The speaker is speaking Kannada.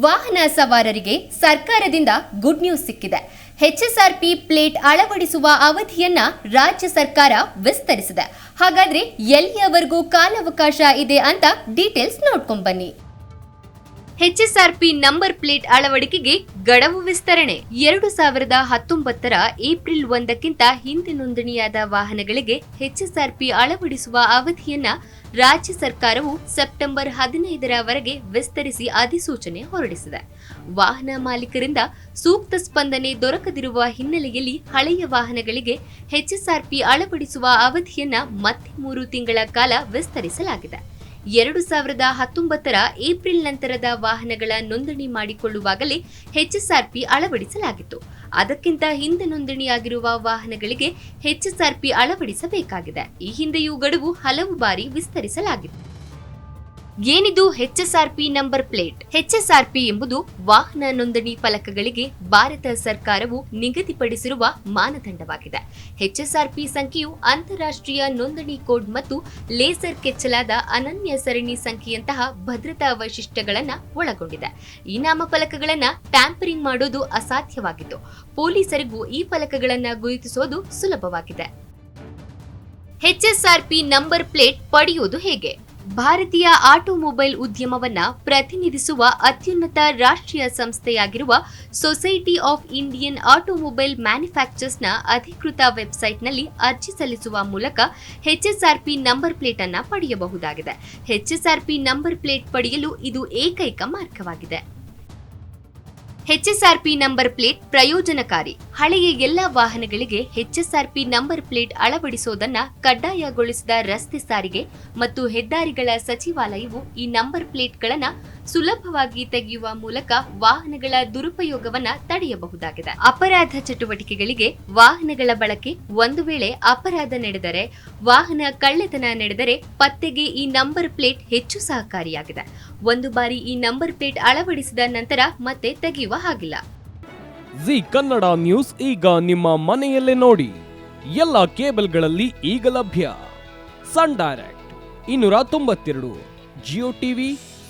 ವಾಹನ ಸವಾರರಿಗೆ ಸರ್ಕಾರದಿಂದ ಗುಡ್ ನ್ಯೂಸ್ ಸಿಕ್ಕಿದೆ. ಹೆಚ್ಎಸ್ಆರ್ಪಿ ಪ್ಲೇಟ್ ಅಳವಡಿಸುವ ಅವಧಿಯನ್ನ ರಾಜ್ಯ ಸರ್ಕಾರ ವಿಸ್ತರಿಸಿದೆ. ಹಾಗಾದ್ರೆ ಎಲ್ಲಿಯವರೆಗೂ ಕಾಲಾವಕಾಶ ಇದೆ ಅಂತ ಡೀಟೇಲ್ಸ್ ನೋಡ್ಕೊಂಡ್ ಬನ್ನಿ. ಎಚ್ಎಸ್ಆರ್ಪಿ ನಂಬರ್ ಪ್ಲೇಟ್ ಅಳವಡಿಕೆಗೆ ಗಡವು ವಿಸ್ತರಣೆ. ಎರಡು ಸಾವಿರದ ಹತ್ತೊಂಬತ್ತರ ಏಪ್ರಿಲ್ ಒಂದಕ್ಕಿಂತ ಹಿಂದೆ ನೋಂದಣಿಯಾದ ವಾಹನಗಳಿಗೆ ಎಚ್ಎಸ್ಆರ್ಪಿ ಅಳವಡಿಸುವ ಅವಧಿಯನ್ನ ರಾಜ್ಯ ಸರ್ಕಾರವು ಸೆಪ್ಟೆಂಬರ್ ಹದಿನೈದರವರೆಗೆ ವಿಸ್ತರಿಸಿ ಅಧಿಸೂಚನೆ ಹೊರಡಿಸಿದೆ. ವಾಹನ ಮಾಲೀಕರಿಂದ ಸೂಕ್ತ ಸ್ಪಂದನೆ ದೊರಕದಿರುವ ಹಿನ್ನೆಲೆಯಲ್ಲಿ ಹಳೆಯ ವಾಹನಗಳಿಗೆ ಎಚ್ಎಸ್ಆರ್ಪಿ ಅಳವಡಿಸುವ ಅವಧಿಯನ್ನ ಮತ್ತೆ ಮೂರು ತಿಂಗಳ ಕಾಲ ವಿಸ್ತರಿಸಲಾಗಿದೆ. ಎರಡು ಸಾವಿರದ ಹತ್ತೊಂಬತ್ತರ ಏಪ್ರಿಲ್ ನಂತರದ ವಾಹನಗಳ ನೋಂದಣಿ ಮಾಡಿಕೊಳ್ಳುವಾಗಲೇ ಹೆಚ್ಎಸ್ಆರ್ಪಿ ಅಳವಡಿಸಲಾಗಿತ್ತು. ಅದಕ್ಕಿಂತ ಹಿಂದೆ ನೋಂದಣಿಯಾಗಿರುವ ವಾಹನಗಳಿಗೆ ಹೆಚ್ಎಸ್ಆರ್ಪಿ ಅಳವಡಿಸಬೇಕಾಗಿದೆ. ಈ ಹಿಂದೆಯೂ ಗಡುವು ಹಲವು ಬಾರಿ ವಿಸ್ತರಿಸಲಾಗಿತ್ತು. ಏನಿದು H S R P number plate? H S R P ಎಂಬುದು ವಾಹನ ನೋಂದಣಿ ಫಲಕಗಳಿಗೆ ಭಾರತ ಸರ್ಕಾರವು ನಿಗದಿಪಡಿಸಿರುವ ಮಾನದಂಡವಾಗಿದೆ. ಹೆಚ್ ಎಸ್ ಆರ್ ಪಿ ಸಂಖ್ಯೆಯು ಅಂತಾರಾಷ್ಟ್ರೀಯ ನೋಂದಣಿ ಕೋಡ್ ಮತ್ತು ಲೇಸರ್ ಕೆಚ್ಚಲಾದ ಅನನ್ಯ ಸರಣಿ ಸಂಖ್ಯೆಯಂತಹ ಭದ್ರತಾ ವೈಶಿಷ್ಟ್ಯಗಳನ್ನು ಒಳಗೊಂಡಿದೆ. ಈ ನಾಮಫಲಕಗಳನ್ನ ಟ್ಯಾಂಪರಿಂಗ್ ಮಾಡೋದು ಅಸಾಧ್ಯವಾಗಿತ್ತು. ಪೊಲೀಸರಿಗೂ ಈ ಫಲಕಗಳನ್ನು ಗುರುತಿಸೋದು ಸುಲಭವಾಗಿದೆ. ಎಚ್ಎಸ್ಆರ್ಪಿ ನಂಬರ್ ಪ್ಲೇಟ್ ಪಡೆಯುವುದು ಹೇಗೆ? ಭಾರತೀಯ ಆಟೋಮೊಬೈಲ್ ಉದ್ಯಮವನ್ನ ಪ್ರತಿನಿಧಿಸುವ ಅತ್ಯುನ್ನತ ರಾಷ್ಟ್ರೀಯ ಸಂಸ್ಥೆಯಾಗಿರುವ ಸೊಸೈಟಿ ಆಫ್ ಇಂಡಿಯನ್ ಆಟೋಮೊಬೈಲ್ ಮ್ಯಾನುಫ್ಯಾಕ್ಚರ್ಸ್ನ ಅಧಿಕೃತ ವೆಬ್ಸೈಟ್ನಲ್ಲಿ ಅರ್ಜಿ ಸಲ್ಲಿಸುವ ಮೂಲಕ ಹೆಚ್ಎಸ್ಆರ್ಪಿ ನಂಬರ್ ಪ್ಲೇಟ್ ಅನ್ನ ಪಡೆಯಬಹುದಾಗಿದೆ. ಹೆಚ್ಎಸ್ಆರ್ಪಿ ನಂಬರ್ ಪ್ಲೇಟ್ ಪಡೆಯಲು ಇದು ಏಕೈಕ ಮಾರ್ಗವಾಗಿದೆ. ಎಚ್ಎಸ್ಆರ್ಪಿ ನಂಬರ್ ಪ್ಲೇಟ್ ಪ್ರಯೋಜನಕಾರಿ. ಹಳೆಯ ಎಲ್ಲಾ ವಾಹನಗಳಿಗೆ ಹೆಚ್ಎಸ್ಆರ್ಪಿ ನಂಬರ್ ಪ್ಲೇಟ್ ಅಳವಡಿಸೋದನ್ನ ಕಡ್ಡಾಯಗೊಳಿಸಿದ ರಸ್ತೆ ಸಾರಿಗೆ ಮತ್ತು ಹೆದ್ದಾರಿಗಳ ಸಚಿವಾಲಯವು ಈ ನಂಬರ್ ಪ್ಲೇಟ್ಗಳನ್ನ ಸುಲಭವಾಗಿ ತೆಗೆಯುವ ಮೂಲಕ ವಾಹನಗಳ ದುರುಪಯೋಗವನ್ನ ತಡೆಯಬಹುದಾಗಿದೆ. ಅಪರಾಧ ಚಟುವಟಿಕೆಗಳಿಗೆ ವಾಹನಗಳ ಬಳಕೆ ಒಂದು ವೇಳೆ ಅಪರಾಧ ನಡೆದರೆ, ವಾಹನ ಕಳ್ಳತನ ನಡೆದರೆ ಪತ್ತೆಗೆ ಈ ನಂಬರ್ ಪ್ಲೇಟ್ ಹೆಚ್ಚು ಸಹಕಾರಿಯಾಗಿದೆ. ಒಂದು ಬಾರಿ ಈ ನಂಬರ್ ಪ್ಲೇಟ್ ಅಳವಡಿಸಿದ ನಂತರ ಮತ್ತೆ ತೆಗೆಯುವ ಹಾಗಿಲ್ಲ. ಜಿ ಕನ್ನಡ ನ್ಯೂಸ್ ಈಗ ನಿಮ್ಮ ಮನೆಯಲ್ಲೇ ನೋಡಿ. ಎಲ್ಲ ಕೇಬಲ್ಗಳಲ್ಲಿ ಈಗ ಲಭ್ಯ. ಸನ್ ಡೈರೆಕ್ಟ್, ಇನ್ನೂರ ತೊಂಬತ್ತೆರಡು, ಜಿಯೋ ಟಿವಿ